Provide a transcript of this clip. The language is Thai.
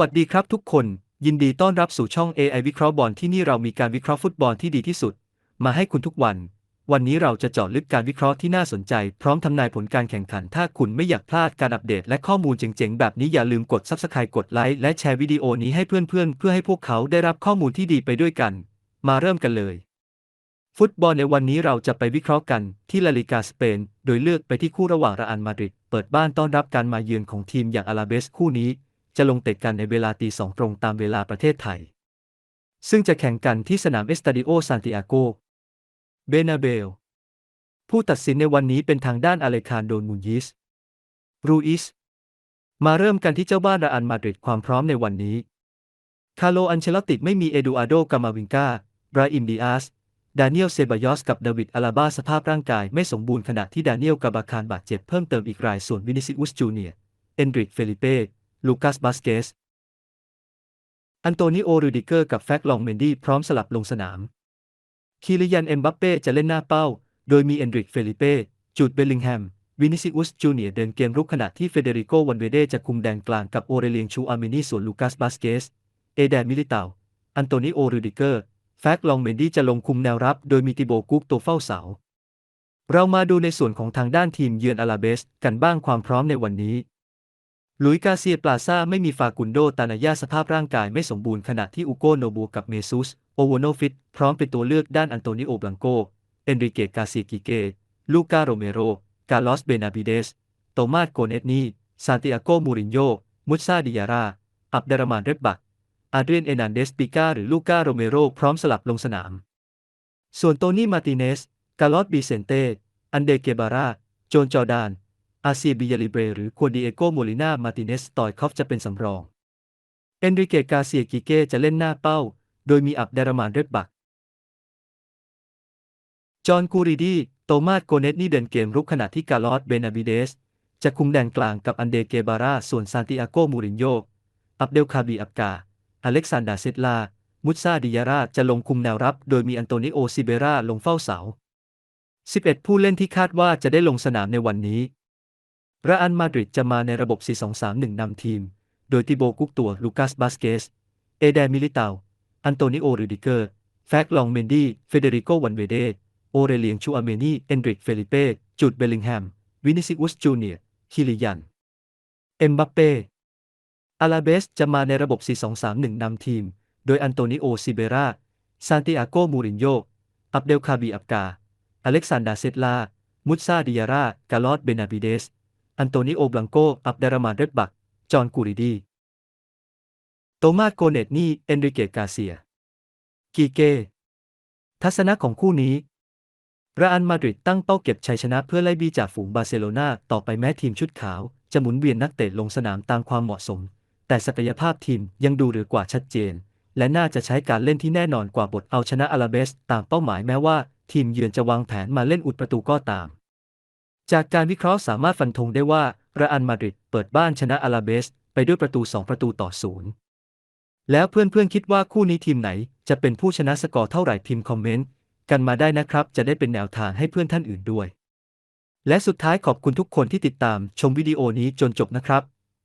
วัสดีครับทุกคน ยินดีต้อนรับสู่ช่อง AI วิเคราะห์บอลที่นี่เรามีการวิเคราะห์ฟุตบอลที่ดีที่สุด มาให้คุณทุกวัน วันนี้เราจะเจาะลึกการวิเคราะห์ที่น่าสนใจ พร้อมทำนายผลการแข่งขัน ถ้าคุณไม่อยากพลาดการอัปเดต และข้อมูลเจ๋งๆ แบบนี้อย่าลืมกด Subscribe กดไลค์และแชร์วิดีโอนี้ให้เพื่อนๆ เพื่อให้พวกเขาได้รับข้อมูลที่ดีไปด้วยกัน มาเริ่มกันเลย ฟุตบอลในวันนี้เราจะไปวิเคราะห์กันที่ลาลิกาสเปน โดยเลือกไปที่คู่ระหว่างรอัลมาดริดเปิดบ้านต้อนรับการมาเยือนของทีมอย่างอาราเบสคู่นี้ จะลงเตะกันในเวลาตีสองตรงตามเวลาประเทศไทย ซึ่งจะแข่งกันที่สนามเอสตาดิโอซานติอาโก เบนาเบล ผู้ตัดสินในวันนี้เป็นทางด้านอเลคานโดมูนยิส รูอิส มาเริ่มกันที่เจ้าบ้านรอัลมาดริดความพร้อมในวันนี้ คาร์โลอันเชลติไม่มีเอดูอาโดกามาวิงกาบราอิมดิอาส ดานิเอลเซบายอสกับดาวิดอาลาบาสภาพร่างกายไม่สมบูรณ์ขณะที่ดานิเอลกาบาคารบาดเจ็บเพิ่มเติมอีกรายส่วนวินิซิอุสจูเนียเอนดริกเฟลิเป ลูคัสบาสเกส อันโตนิโอ รูดิเกอร์กับแฟกลองเมนดี้พร้อมสลับลงสนามคีริยัน เอ็มบัปเป้จะเล่นหน้าเป้า โดยมีเอนดริก เฟลิเป้ จูด เบลลิงแฮม วินิซิอุส จูเนียร์เดินเกมรุกขณะที่เฟเดริโก วันเวเดจะคุมแดนกลางกับโอเรเลียง ชูอาร์เมนีส่วนลูคัสบาสเกส เอแดน มิลิตาอันโตนิโอ รูดิเกอร์ แฟกลองเมนดี้จะลงคุมแนวรับ โดยมีติโบกุ๊กตัวเฝ้าเสาเรามาดูในส่วนของทางด้านทีมเยือนอาราเบสกันบ้างความพร้อมในวันนี้ ลุยกาเซียปลาซาไม่มีฟากุนโดตานายาสภาพร่างกายไม่สมบูรณ์ขณะที่อุโกโนบูกับเมซุส โอโวโนฟิต พร้อมเป็นตัวเลือกด้านอันโตนิโอบลังโก เอนริเกกาเซียกิเก ลูกาโรเมโร กาลอสเบนาบิเดส โตมาสโกเนตนีซานติอาโกมูรินโญมุซาดิยารา อับดารามานเรบบัก อาเดรียนเอนันเดสปิก้าหรือลูกาโรเมโรพร้อมสลับลงสนาม ส่วนโตนี่มาติเนส กาลอสบิเซนเต อันเดเกบารา โจนจอร์ดาน อาเซียบิยาลิเบรหรือควดิเอโกโมลิน่ามาติเนสตอยคอฟจะเป็นสำรอง เอนริเกกาเซียกิเก้จะเล่นหน้าเป้า โดยมีอับเดรามานเรบบัก จอห์นกูริดี โตมาสโกเนตนี่เดินเกมรุกขณะที่กาลอสเบนาบิเดส จะคุมแดนกลางกับอันเดเกบาราส่วนซานติอาโกมูรินโญอับเดลคาบีอับกา อเล็กซานดาเซตลา มุตซาดิยาราจะลงคุมแนวรับ โดยมีอันโตนิโอซิเบราลงเฝ้าเสา 11 ผู้เล่นที่คาดว่าจะได้ลงสนามในวันนี้ รอันมาดริดจะมาในระบบ 4-2-3-1 นำทีม โดยติโบกุกตัว ลูคัส บาสเกส เอเดมิลิตาอันโตนิโอ รูดิเกอร์ แฟกลอง เมนดี้ เฟเดริโก วันเวเด โอเรเลียง ชูอาเมนีเอนดริก เฟลิเป้ จูด เบลลิงแฮม วินิซิอุส จูเนียร์คิริยัน เอ็มบัปเป้ อาลาเบสจะมาในระบบ 4-2-3-1 นำทีม โดยอันโตนิโอ ซิเบรา ซานติอาโก มูรินโญ อับเดลคาบี อับกา อเล็กซานดา เซตลา มุตซา ดิยารา กาลอส เบนาบิเดส อันโตนิโอบลังโก อับดารามานเรบบัก จอห์นกูริดี โตมาสโกเนตนี่ เอนริเกตกาเซีย กีเก ทัศนะของคู่นี้รอัลมาดริดตั้งเป้าเก็บชัยชนะเพื่อไล่บีจากฝูงบาร์เซโลนาต่อไปแม้ทีมชุดขาว จะหมุนเวียนนักเตะลงสนามตามความเหมาะสม แต่ศักยภาพทีมยังดูเหนือกว่าชัดเจน และน่าจะใช้การเล่นที่แน่นอนกว่าบทเอาชนะอาราเบสตามเป้าหมายแม้ว่า ทีมเยือนจะวางแผนมาเล่นอุดประตูก็ตาม จากการวิเคราะห์สามารถฟันธงได้ว่าเรอัลมาดริดเปิดบ้านชนะอาราเบส ไปด้วยประตู 2 ประตูต่อศูนย์แล้วเพื่อนๆคิดว่าคู่นี้ทีมไหน จะเป็นผู้ชนะสกอร์เท่าไหร่พิมพ์คอมเมนต์กันมาได้นะครับ จะได้เป็นแนวทางให้เพื่อนท่านอื่นด้วย และสุดท้ายขอบคุณทุกคนที่ติดตามชมวิดีโอนี้จนจบนะครับ